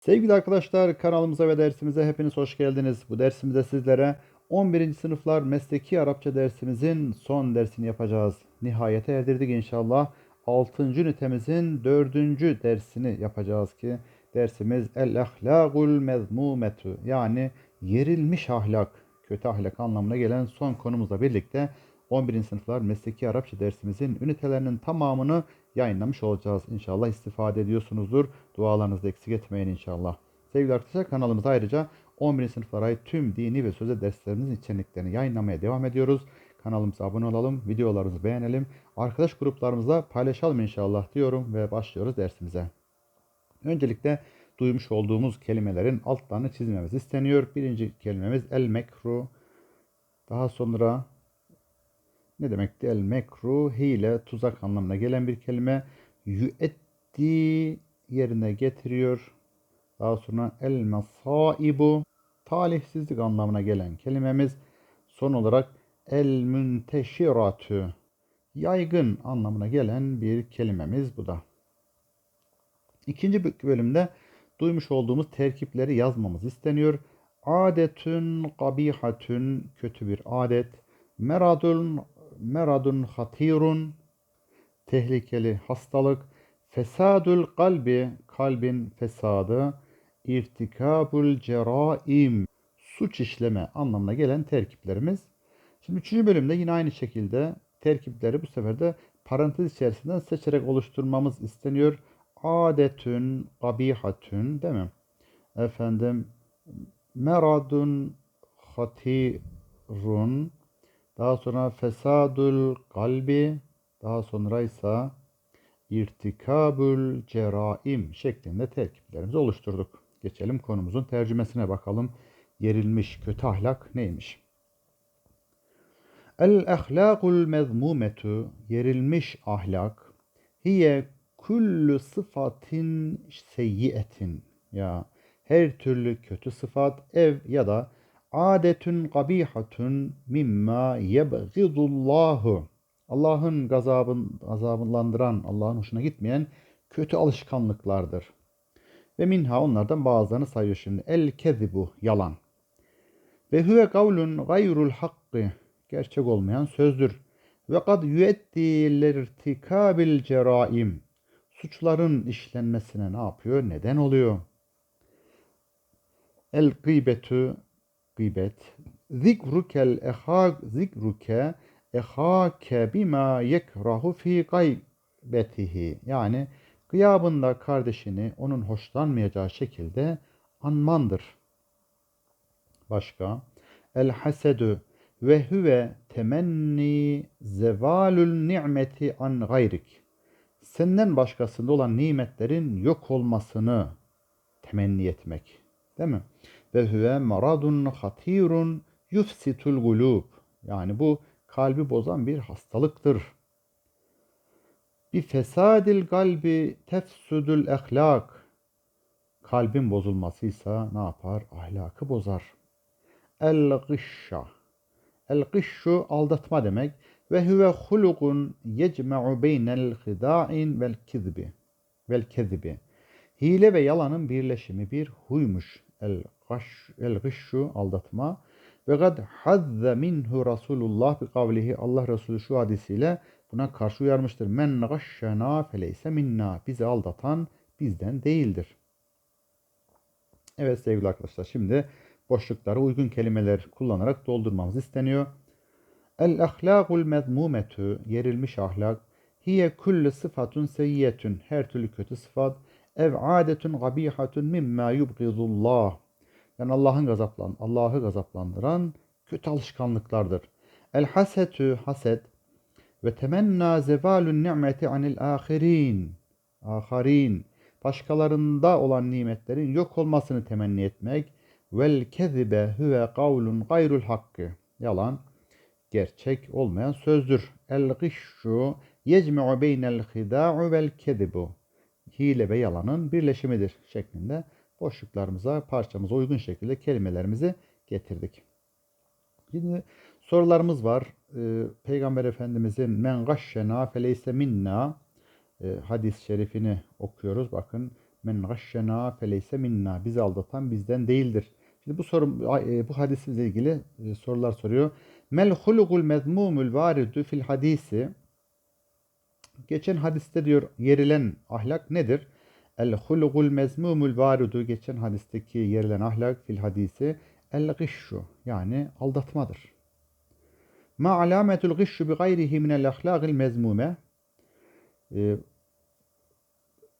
Sevgili arkadaşlar kanalımıza ve dersimize hepiniz hoş geldiniz. Bu dersimizde sizlere 11. sınıflar mesleki Arapça dersimizin son dersini yapacağız. Nihayete erdirdik inşallah. 6. ünitemizin 4. dersini yapacağız ki dersimiz el ahlakul mezmumetu yani yerilmiş ahlak, kötü ahlak anlamına gelen son konumuzla birlikte 11. sınıflar mesleki Arapça dersimizin ünitelerinin tamamını yayınlamış olacağız. İnşallah istifade ediyorsunuzdur. Dualarınızı eksik etmeyin inşallah. Sevgili arkadaşlar kanalımıza ayrıca 11. sınıflara ait tüm dini ve sözel derslerimizin içeriklerini yayınlamaya devam ediyoruz. Kanalımıza abone olalım, videolarımızı beğenelim, arkadaş gruplarımızla paylaşalım inşallah diyorum ve başlıyoruz dersimize. Öncelikle duymuş olduğumuz kelimelerin altlarını çizmemiz isteniyor. Birinci kelimemiz el mekru. Daha sonra ne demekti? El mekru hile, tuzak anlamına gelen bir kelime. Yüetti yerine getiriyor. Daha sonra el mesaibu talihsizlik anlamına gelen kelimemiz. Son olarak el münteşiratü yaygın anlamına gelen bir kelimemiz bu da. İkinci bölümde duymuş olduğumuz terkipleri yazmamız isteniyor. Adetün kabihatün kötü bir adet. Meradun meradun hatirun tehlikeli hastalık. Fesadül kalbi kalbin fesadı. İrtikabul ceraim suç işleme anlamına gelen terkiplerimiz. Şimdi üçüncü bölümde yine aynı şekilde terkipleri bu sefer de parantez içerisinden seçerek oluşturmamız isteniyor. Adetün, kabihatün değil mi? Efendim, meradun, hatirun, daha sonra fesadul kalbi, daha sonra ise irtikabül ceraim şeklinde terkiplerimizi oluşturduk. Geçelim konumuzun tercümesine bakalım. Yerilmiş kötü ahlak neymiş? El ahlakul mezmumetu yerilmiş ahlak hiye kullu sıfatin seyyiyetin ya her türlü kötü sıfat ev ya da adetün kabihatun mimma yebgidullahu Allah'ın gazabın, gazabınlandıran, Allah'ın hoşuna gitmeyen kötü alışkanlıklardır. Ve minha onlardan bazılarını sayıyor şimdi. El kezibu, yalan. Ve huve kavlun gayrul hakkı, gerçek olmayan sözdür. Ve kad yüetti lirtikabil ceraim, suçların işlenmesine ne yapıyor? Neden oluyor? El gıybetü, gıybet. Zikrukel ehag, zikruke ehake bima yekrahu fi gaybetihi. Yani gıyabında kardeşini onun hoşlanmayacağı şekilde anmandır. Başka. El hasedü ve huve temenni zevalül ni'meti an gayrik. Senden başkasında olan nimetlerin yok olmasını temenni etmek. Değil mi? Ve huve maradun hatirun yufsitul gulub. Yani bu kalbi bozan bir hastalıktır. Bir fesadil kalbi tefsüdül ehlak. Kalbin bozulmasıysa ne yapar? Ahlakı bozar. El gışşa. El gışşu aldatma demek. Ve huve hulukun yecme'u beynel hida'in vel kizbi. Vel kezibi. Hile ve yalanın birleşimi bir huymuş. El, gaş, el gışşu aldatma. Ve gad hazze minhu Resulullah bi kavlihi Allah Resulü şu hadisiyle buna karşı uyarmıştır. Men gashşena feleyse minna. Bizi aldatan bizden değildir. Evet sevgili arkadaşlar şimdi boşluklara uygun kelimeler kullanarak doldurmamız isteniyor. El ahlakul mezmumetu yerilmiş ahlak hiye kullu sıfatun seyyetun her türlü kötü sıfat ev adetun gabihatun mimma yubgidullah yani Allah'ın gazaplan Allah'ı gazaplandıran kötü alışkanlıklardır. El hasetü haset ve temenna zevalun ni'meti anil ahirin. Aharin. Başkalarında olan nimetlerin yok olmasını temenni etmek. Vel kezibe huve kavlun gayrul hakkı. Yalan, gerçek olmayan sözdür. El gışşu yecme'u beynel hida'u vel kezibu. Hile ve yalanın birleşimidir şeklinde boşluklarımıza, parçamıza uygun şekilde kelimelerimizi getirdik. Şimdi sorularımız var. Ee, Peygamber Efendimizin men gashşena feleyse minna e, hadis-i şerifini okuyoruz. Bakın Men gashşena feleyse minna. Bizi aldatan bizden değildir. Şimdi bu soru e, bu hadisimizle ilgili e, sorular soruyor. Mel hulugul mezmumul varidu fil hadisi. Geçen hadiste diyor yerilen ahlak nedir? El hulugul mezmumul varidu geçen hadisteki yerilen ahlak fil hadisi el gışşu yani aldatmadır. Ma alametul gışşu bi gayrihi minel ahlakil mezmume. E,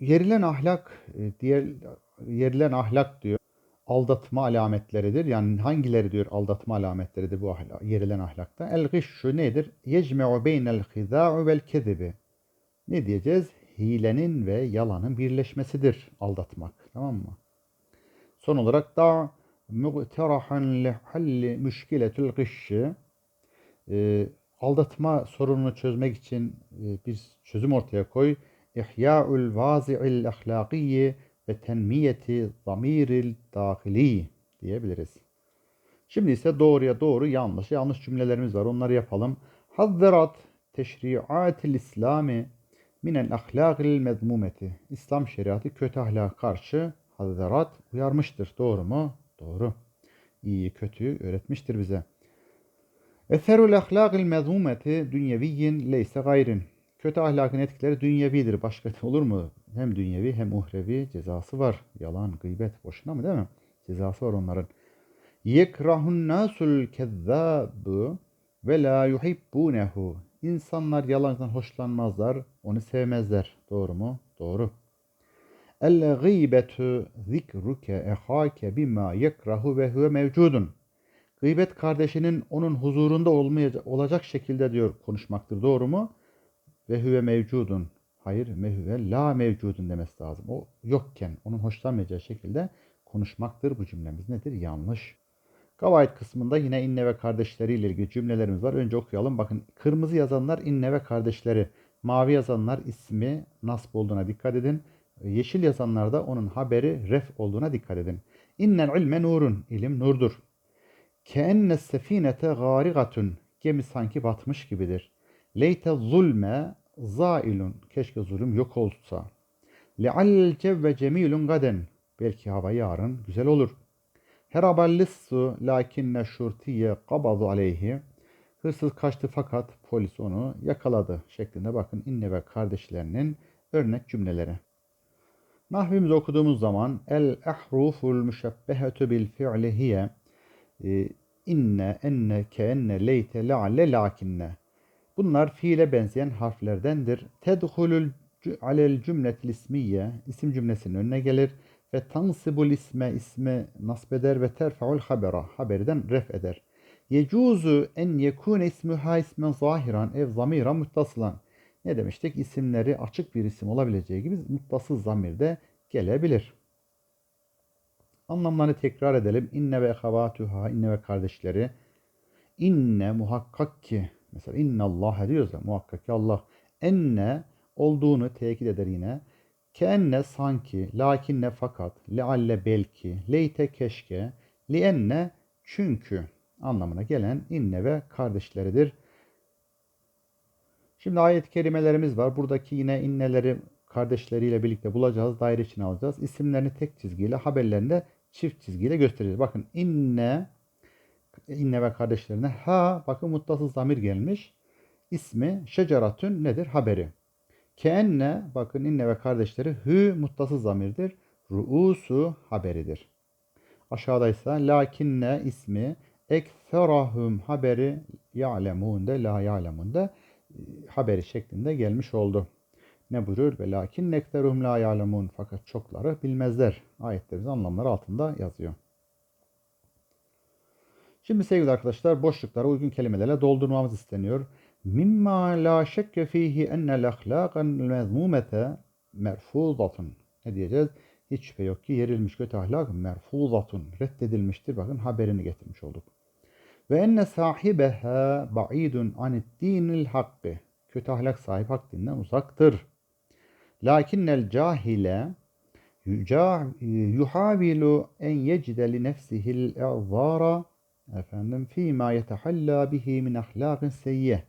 yerilen ahlak e, diğer yerilen ahlak diyor aldatma alametleridir. Yani hangileri diyor aldatma alametleridir bu ahlak, yerilen ahlakta? El gışşu nedir? Yecme'u beynel hizâ'u vel kezibi. Ne diyeceğiz? Hilenin ve yalanın birleşmesidir aldatmak. Tamam mı? Son olarak da mu'terahan li halli müşkiletül gışşı. Ee, aldatma sorununu çözmek için e, bir çözüm ortaya koy. İhya'ul vazi'il ahlakiyye ve tenmiyeti zamiril dahili diyebiliriz. Şimdi ise doğruya doğru yanlış yanlış cümlelerimiz var. Onları yapalım. Hazzarat teşri'atil İslami minel ahlakil mezmumeti. İslam şeriatı kötü ahlaka karşı hazzarat uyarmıştır. Doğru mu? Doğru. İyi kötü öğretmiştir bize. Eserul ahlakil mezmumeti dünyeviyin leyse gayrin. Kötü ahlakın etkileri dünyevidir. Başka olur mu? Hem dünyevi hem uhrevi cezası var. Yalan, gıybet boşuna mı değil mi? Cezası var onların. Yekrahun nasul kezzâbı ve la yuhibbunehu. İnsanlar yalandan hoşlanmazlar, onu sevmezler. Doğru mu? Doğru. El gıybetu zikruke ehake bima yekrahu ve huve mevcudun. Gıybet kardeşinin onun huzurunda olmayacak, olacak şekilde diyor konuşmaktır. Doğru mu? Ve huve mevcudun. Hayır, mehüve la mevcudun demesi lazım. O yokken, onun hoşlanmayacağı şekilde konuşmaktır bu cümlemiz. Nedir? Yanlış. Gavayet kısmında yine inne ve kardeşleriyle ilgili cümlelerimiz var. Önce okuyalım. Bakın kırmızı yazanlar inne ve kardeşleri. Mavi yazanlar ismi nasb olduğuna dikkat edin. Yeşil yazanlarda onun haberi ref olduğuna dikkat edin. İnnel ilme nurun. İlim nurdur. Keenne sefinete garigatun. Gemi sanki batmış gibidir. Leyte zulme zailun. Keşke zulüm yok olsa. Leal cevve cemilun gaden. Belki hava yarın güzel olur. Heraballissu lakinne şurtiye kabadu aleyhi. Hırsız kaçtı fakat polis onu yakaladı şeklinde bakın inne ve kardeşlerinin örnek cümleleri. Nahvimizi okuduğumuz zaman el ahruful müşebbehetü bil fi'li e, inne, enne, keenne, leyte, le'alle, lakinne. Bunlar fiile benzeyen harflerdendir. Tedhulul alel cümletil ismiye isim cümlesinin önüne gelir ve tansibul isme isme nasbeder ve terfaul habera haberden ref eder. Yecuzu en yekune ismuha ismen zahiran ev zamira muttasılan. Ne demiştik? İsimleri açık bir isim olabileceği gibi muttasıl zamirde gelebilir. Anlamlarını tekrar edelim. İnne ve ehavatuha, inne ve kardeşleri. İnne muhakkak ki, mesela inne Allah diyoruz ya muhakkak ki Allah. Enne olduğunu tekit eder yine. Keenne sanki, lakinne fakat, lealle belki, leyte keşke, lienne çünkü anlamına gelen inne ve kardeşleridir. Şimdi ayet kelimelerimiz var. Buradaki yine inneleri kardeşleriyle birlikte bulacağız. Daire içine alacağız. İsimlerini tek çizgiyle, haberlerini de çift çizgiyle göstereceğiz. Bakın inne, inne ve kardeşlerine ha, bakın muttasız zamir gelmiş. İsmi şecaratün nedir? Haberi. Keenne, bakın inne ve kardeşleri hü muttasız zamirdir. Ruusu haberidir. Aşağıda ise lakinne ismi ekserahum haberi ya'lemun de la ya'lemun de haberi şeklinde gelmiş oldu. Ne buyurur? Ve lakin nekteruhum la ya'lemun. Fakat çokları bilmezler. Ayetlerimizin anlamları altında yazıyor. Şimdi sevgili arkadaşlar boşluklara uygun kelimelerle doldurmamız isteniyor. Mimma la şekke fihi ennel ahlâkan mezmûmete merfuzatun. Ne diyeceğiz? Hiç şüphe yok ki yerilmiş kötü ahlak merfuzatun. Reddedilmiştir. Bakın haberini getirmiş olduk. Ve enne sahibeha ba'idun anid dinil hakkı. Kötü ahlak sahip hak dinden uzaktır. Lakinnel cahile yuhavilu en yecide li nefsihil i'zara efendim fîmâ yetehallâ bihi min ahlâkin seyyeh.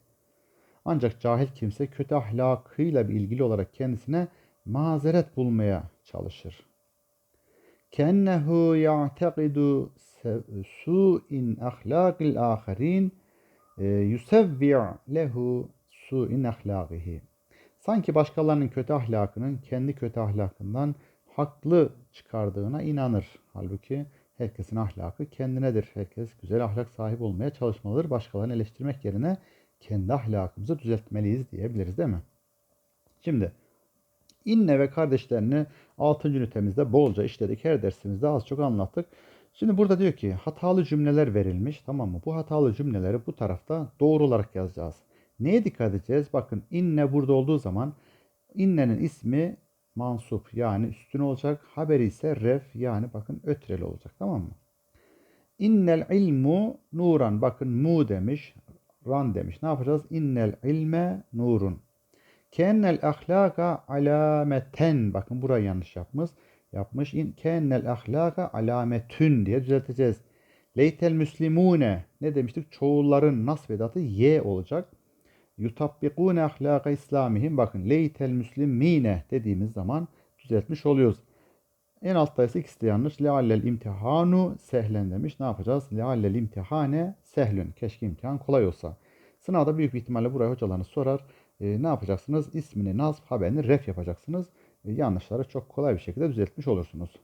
Ancak cahil kimse kötü ahlakıyla ilgili olarak kendisine mazeret bulmaya çalışır. kennehu ya'teqidu se- su'in ahlakil aherin e, yusevvi' lehu su'in ahlakihi. Sanki başkalarının kötü ahlakının kendi kötü ahlakından haklı çıkardığına inanır. Halbuki herkesin ahlakı kendinedir. Herkes güzel ahlak sahibi olmaya çalışmalıdır. Başkalarını eleştirmek yerine kendi ahlakımızı düzeltmeliyiz diyebiliriz değil mi? Şimdi inne ve kardeşlerini 6. ünitemizde bolca işledik. Her dersimizde az çok anlattık. Şimdi burada diyor ki hatalı cümleler verilmiş tamam mı? Bu hatalı cümleleri bu tarafta doğru olarak yazacağız. Neye dikkat edeceğiz? Bakın inne burada olduğu zaman innenin ismi mansup yani üstün olacak. Haberi ise ref yani bakın ötreli olacak tamam mı? İnnel ilmu nuran. Bakın mu demiş. Ran demiş. Ne yapacağız? İnnel ilme nurun. Kennel ahlaka alameten. Bakın burayı yanlış yapmış. Yapmış. İn kennel ahlaka alametün diye düzelteceğiz. Leytel müslimune. Ne demiştik? Çoğulların nasb edatı ye olacak. Yutabbikune ahlaka islamihim. Bakın leytel müslimine dediğimiz zaman düzeltmiş oluyoruz. En altta ise ikisi de yanlış. Leallel imtihanu sehlen demiş. Ne yapacağız? Leallel imtihane sehlün. Keşke imtihan kolay olsa. Sınavda büyük bir ihtimalle buraya hocalarınız sorar. E, ne yapacaksınız? İsmini, nasb, haberini ref yapacaksınız. E, yanlışları çok kolay bir şekilde düzeltmiş olursunuz.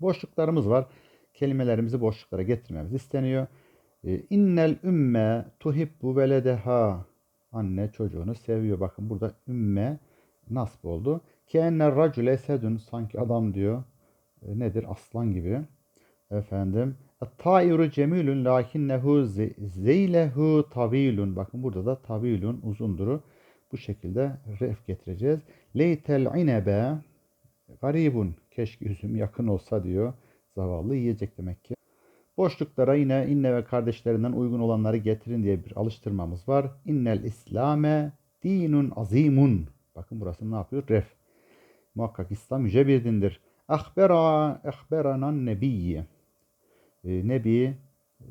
Boşluklarımız var. Kelimelerimizi boşluklara getirmemiz isteniyor. E, İnnel ümme tuhibbu veledeha. Anne çocuğunu seviyor. Bakın burada ümme nasb oldu. Keenner racule esedun. Sanki adam diyor. E, nedir? Aslan gibi. Efendim. Tairu cemilun lakinnehu zeylehu tavilun. Bakın burada da tavilun uzunduru. Bu şekilde ref getireceğiz. Leytel inebe garibun. Keşke üzüm yakın olsa diyor. Zavallı yiyecek demek ki. Boşluklara yine inne ve kardeşlerinden uygun olanları getirin diye bir alıştırmamız var. İnnel İslame dinun azimun. Bakın burası ne yapıyor? Ref. Muhakkak İslam yüce bir dindir. Ahbera, ahberanan nebiyye. Ee, Nebi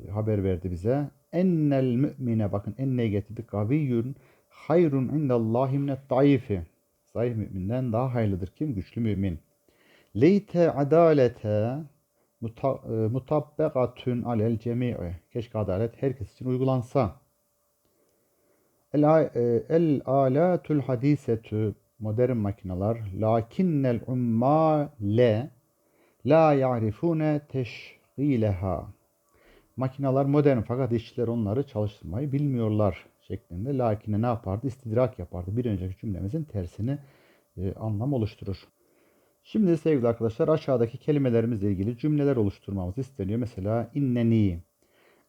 e, haber verdi bize. Ennel mümine bakın enne getirdik. Gaviyyun hayrun indallahi minet daifi. Zayıf müminden daha hayırlıdır kim? Güçlü mümin. Leyte adalete e, mutabbegatun alel cemi'i. Keşke adalet herkes için uygulansa. El, e, alatul hadisetu modern makineler lakinnel ummale la ya'rifune teşgileha. Makineler modern fakat işçiler onları çalıştırmayı bilmiyorlar şeklinde. Lakine ne yapardı? İstidrak yapardı. Bir önceki cümlemizin tersini e, anlam oluşturur. Şimdi sevgili arkadaşlar aşağıdaki kelimelerimizle ilgili cümleler oluşturmamız isteniyor. Mesela inneni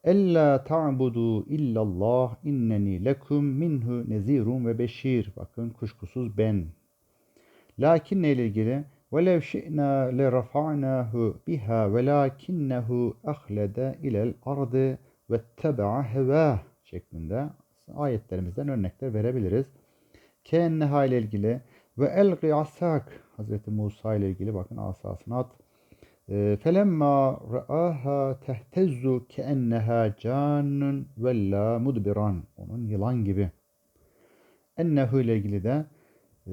Ella ta'budu illallah inneni lekum minhu nezirun ve beşir. Bakın kuşkusuz ben. Lakin ile ilgili le rafa'nahu biha velakinnehu ahlede ilel ardı ve teba'a heva şeklinde ayetlerimizden örnekler verebiliriz. Kenneha ile ilgili ve elgi asak Hazreti Musa ile ilgili bakın asasını at. Felemma ra'aha tehtezzu keenneha cannun vella mudbiran. Onun yılan gibi. Ennehu ile ilgili de e,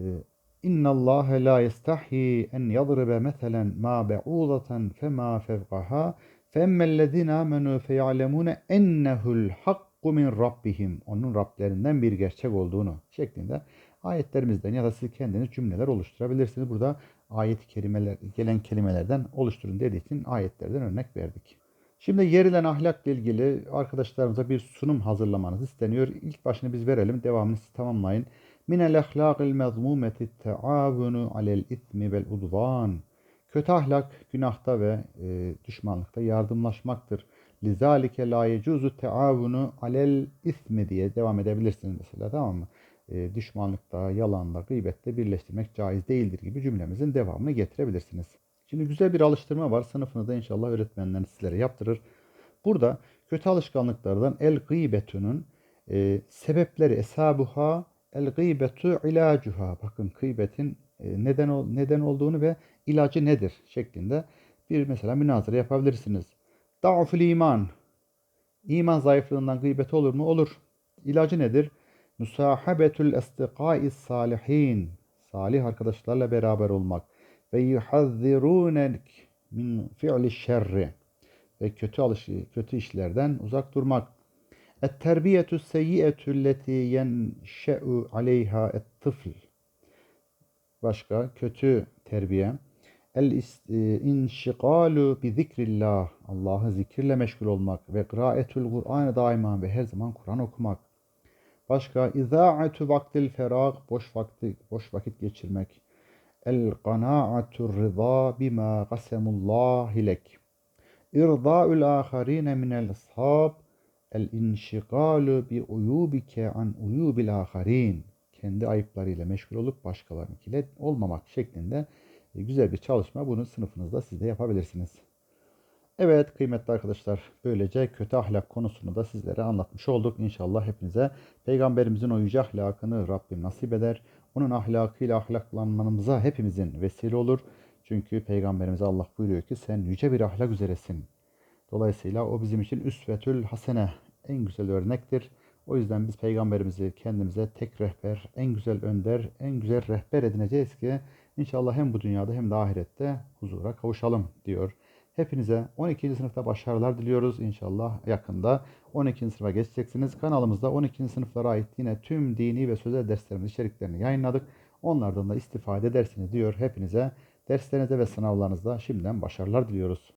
İnna Allah la yestahi en yadribe meselen ma be'udatan fema fevqaha femmellezine amenu feyalemune ennehu'l hakku min rabbihim. Onun Rablerinden bir gerçek olduğunu şeklinde ayetlerimizden ya da siz kendiniz cümleler oluşturabilirsiniz. Burada ayet kelimeler gelen kelimelerden oluşturun dediği için ayetlerden örnek verdik. Şimdi yerilen ahlakla ilgili arkadaşlarımıza bir sunum hazırlamanız isteniyor. İlk başını biz verelim. Devamını siz tamamlayın. Minel ahlakil mezmumeti teavunu alel ismi vel udvan. Kötü ahlak günahta ve e, düşmanlıkta yardımlaşmaktır. Lizalike la yecuzu teavunu alel ismi diye devam edebilirsiniz mesela tamam mı? E, düşmanlıkta, yalanla, gıybette birleştirmek caiz değildir gibi cümlemizin devamını getirebilirsiniz. Şimdi güzel bir alıştırma var. Sınıfınızda inşallah öğretmenleriniz sizlere yaptırır. Burada kötü alışkanlıklardan el gıybetunun e, sebepleri esabuha el gıybetu ilacuha. Bakın gıybetin e, neden neden olduğunu ve ilacı nedir şeklinde bir mesela münazara yapabilirsiniz. Da'ful iman. İman zayıflığından gıybet olur mu? Olur. İlacı nedir? Musahabetül estikâis salihin. Salih arkadaşlarla beraber olmak. ve yuhazzirunek min fi'li şerri ve kötü alışı, kötü işlerden uzak durmak. Et-terbiyetü seyyi'etü leti yenşe'u aleyha et-tıfl. Başka kötü terbiye. El e, inşigalu bi zikrillah. Allah'ı zikirle meşgul olmak ve kıraetül Kur'an'ı daima ve her zaman Kur'an okumak. Başka izaatu vaktil ferag boş vakti boş vakit geçirmek. El qanaatu rıza bima qasemullah lek. İrda'ul aharine minel ashab. El inşigalu bi uyubike an uyubil aharin. Kendi ayıplarıyla meşgul olup başkalarınkiyle olmamak şeklinde e, güzel bir çalışma. Bunu sınıfınızda siz de yapabilirsiniz. Evet kıymetli arkadaşlar böylece kötü ahlak konusunu da sizlere anlatmış olduk. İnşallah hepinize peygamberimizin o yüce ahlakını Rabbim nasip eder. Onun ahlakıyla ahlaklanmamıza hepimizin vesile olur. Çünkü peygamberimize Allah buyuruyor ki sen yüce bir ahlak üzeresin. Dolayısıyla o bizim için üsvetül hasene en güzel örnektir. O yüzden biz peygamberimizi kendimize tek rehber, en güzel önder, en güzel rehber edineceğiz ki inşallah hem bu dünyada hem de ahirette huzura kavuşalım diyor. Hepinize 12. sınıfta başarılar diliyoruz. İnşallah yakında 12. sınıfa geçeceksiniz. Kanalımızda 12. sınıflara ait yine tüm dini ve sözel derslerimiz içeriklerini yayınladık. Onlardan da istifade edersiniz diyor. Hepinize derslerinize ve sınavlarınızda şimdiden başarılar diliyoruz.